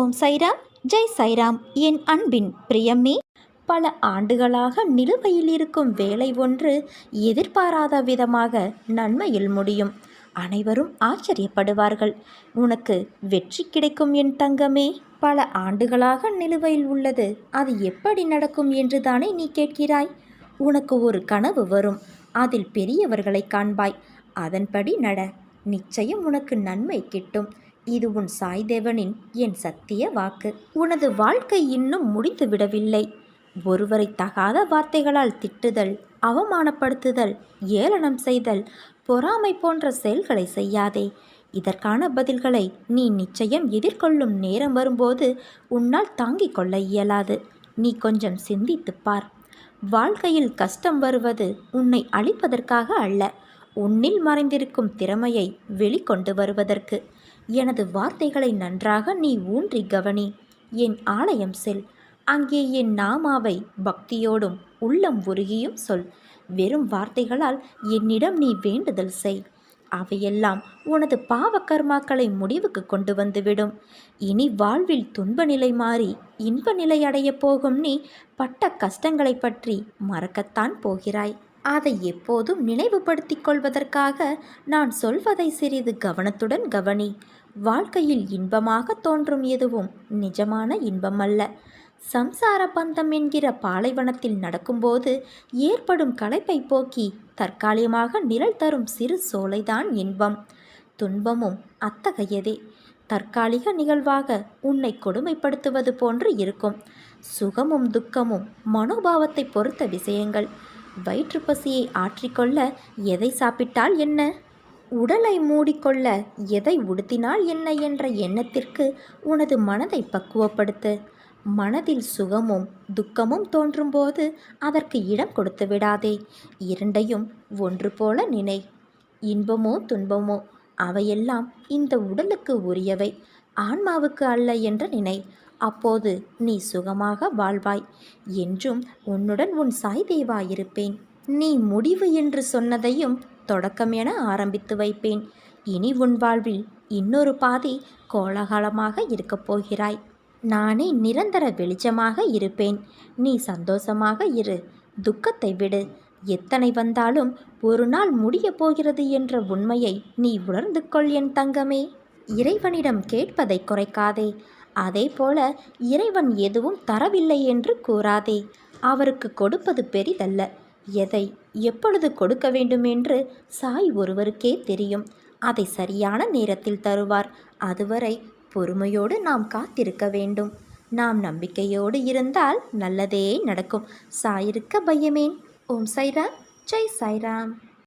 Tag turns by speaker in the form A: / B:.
A: ஓம் சைராம் ஜெய் சைராம். என் அன்பின் பிரியமே பல ஆண்டுகளாக நிலுவையில் இருக்கும் வேலை ஒன்று எதிர்பாராத விதமாக நன்மையில் முடியும். அனைவரும் ஆச்சரியப்படுவார்கள். உனக்கு வெற்றி கிடைக்கும் என் தங்கமே பல ஆண்டுகளாக நிலுவையில் உள்ளது. அது எப்படி நடக்கும் என்று தானே நீ கேட்கிறாய்? உனக்கு ஒரு கனவு வரும். அதில் பெரியவர்களை காண்பாய். அதன்படி நட. நிச்சயம் உனக்கு நன்மை கிட்டும். இது உன் சாய்தேவனின் என் சத்திய வாக்கு. உனது வாழ்க்கை இன்னும் முடிந்து விடவில்லை ஒருவரை தகாத வார்த்தைகளால் திட்டுதல் அவமானப்படுத்துதல் ஏளனம் செய்தல் பொறாமை போன்ற செயல்களை செய்யாதே. இதற்கான பதில்களை நீ நிச்சயம் எதிர்கொள்ளும் நேரம் வரும்போது உன்னால் தாங்கிக் கொள்ள இயலாது. நீ கொஞ்சம் சிந்தித்துப் பார். வாழ்க்கையில் கஷ்டம் வருவது உன்னை அழிப்பதற்காக அல்ல உன்னில் மறைந்திருக்கும் திறமையை வெளிக்கொண்டு வருவதற்கு. எனது வார்த்தைகளை நன்றாக நீ ஊன்றி கவனி. என் ஆலயம் செல். அங்கே என் நாமாவை பக்தியோடும் உள்ளம் உருகியும் சொல். வெறும் வார்த்தைகளால் என்னிடம் நீ வேண்டுதல் செய். அவையெல்லாம் உனது பாவக்கர்மாக்களை முடிவுக்கு கொண்டு வந்துவிடும். இனி வாழ்வில் துன்ப நிலை மாறி இன்ப நிலை அடையப் போகும் நீ பட்ட கஷ்டங்களை பற்றி மறக்கத்தான் போகிறாய். அதை எப்போதும் நினைவுபடுத்திக் கொள்வதற்காக நான் சொல்வதை சிறிது கவனத்துடன் கவனி. வாழ்க்கையில் இன்பமாக தோன்றும் எதுவும் நிஜமான இன்பம் அல்ல சம்சார பந்தம் என்கிற பாலைவனத்தில் நடக்கும்போது ஏற்படும் களைப்பை போக்கி தற்காலிகமாக நிழல் தரும் சிறு சோலைதான் இன்பம். துன்பமும் அத்தகையதே. தற்காலிக நிகழ்வாக உன்னை கொடுமைப்படுத்துவது போன்று இருக்கும். சுகமும் துக்கமும் மனோபாவத்தை பொறுத்த விஷயங்கள். வயிற்று பசியை ஆற்றிக்கொள்ள எதை சாப்பிட்டால் என்ன? உடலை மூடிக்கொள்ள எதை உடுத்தினால் என்ன என்ற எண்ணத்திற்கு உனது மனதை பக்குவப்படுத்து. மனதில் சுகமும் துக்கமும் தோன்றும்போது அதற்கு இடம் கொடுத்து விடாதே. இரண்டையும் ஒன்று போல நினை. இன்பமோ துன்பமோ அவையெல்லாம் இந்த உடலுக்கு உரியவை ஆன்மாவுக்கு அல்ல என்று நினை. அப்போது நீ சுகமாக வாழ்வாய். என்றும் உன்னுடன் உன் சாய் தேவாயிருப்பேன். நீ முடிவு என்று சொன்னதையும் தொடக்கம் என ஆரம்பித்து வைப்பேன். இனி உன் வாழ்வில் இன்னொரு பாதி கோலாகலமாக இருக்கப் போகிறாய். நானே நிரந்தர வெளிச்சமாக இருப்பேன். நீ சந்தோஷமாக இரு. துக்கத்தை விடு. எத்தனை வந்தாலும் ஒரு நாள் முடியப் போகிறது என்ற உண்மையை நீ உணர்ந்து கொள் என் தங்கமே. இறைவனிடம் கேட்பதை குறைக்காதே. அதே போல இறைவன் எதுவும் தரவில்லை என்று கூறாதே. அவருக்கு கொடுப்பது பெரிதல்ல. எதை எப்பொழுது கொடுக்க வேண்டும் என்று சாய் ஒருவருக்கே தெரியும். அதை சரியான நேரத்தில் தருவார். அதுவரை பொறுமையோடு நாம் காத்திருக்க வேண்டும். நாம் நம்பிக்கையோடு இருந்தால் நல்லதே நடக்கும். சாயிருக்க பயமேன். ஓம் சைராம் ஜெய் சாய்ராம்.